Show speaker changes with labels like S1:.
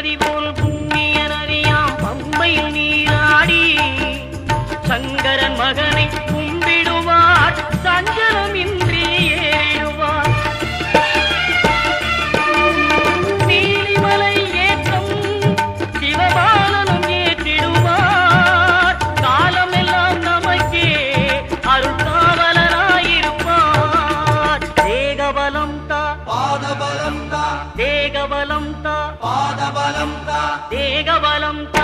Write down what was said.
S1: அறிவோல் బలంత పాద బలంత దేగ బలంత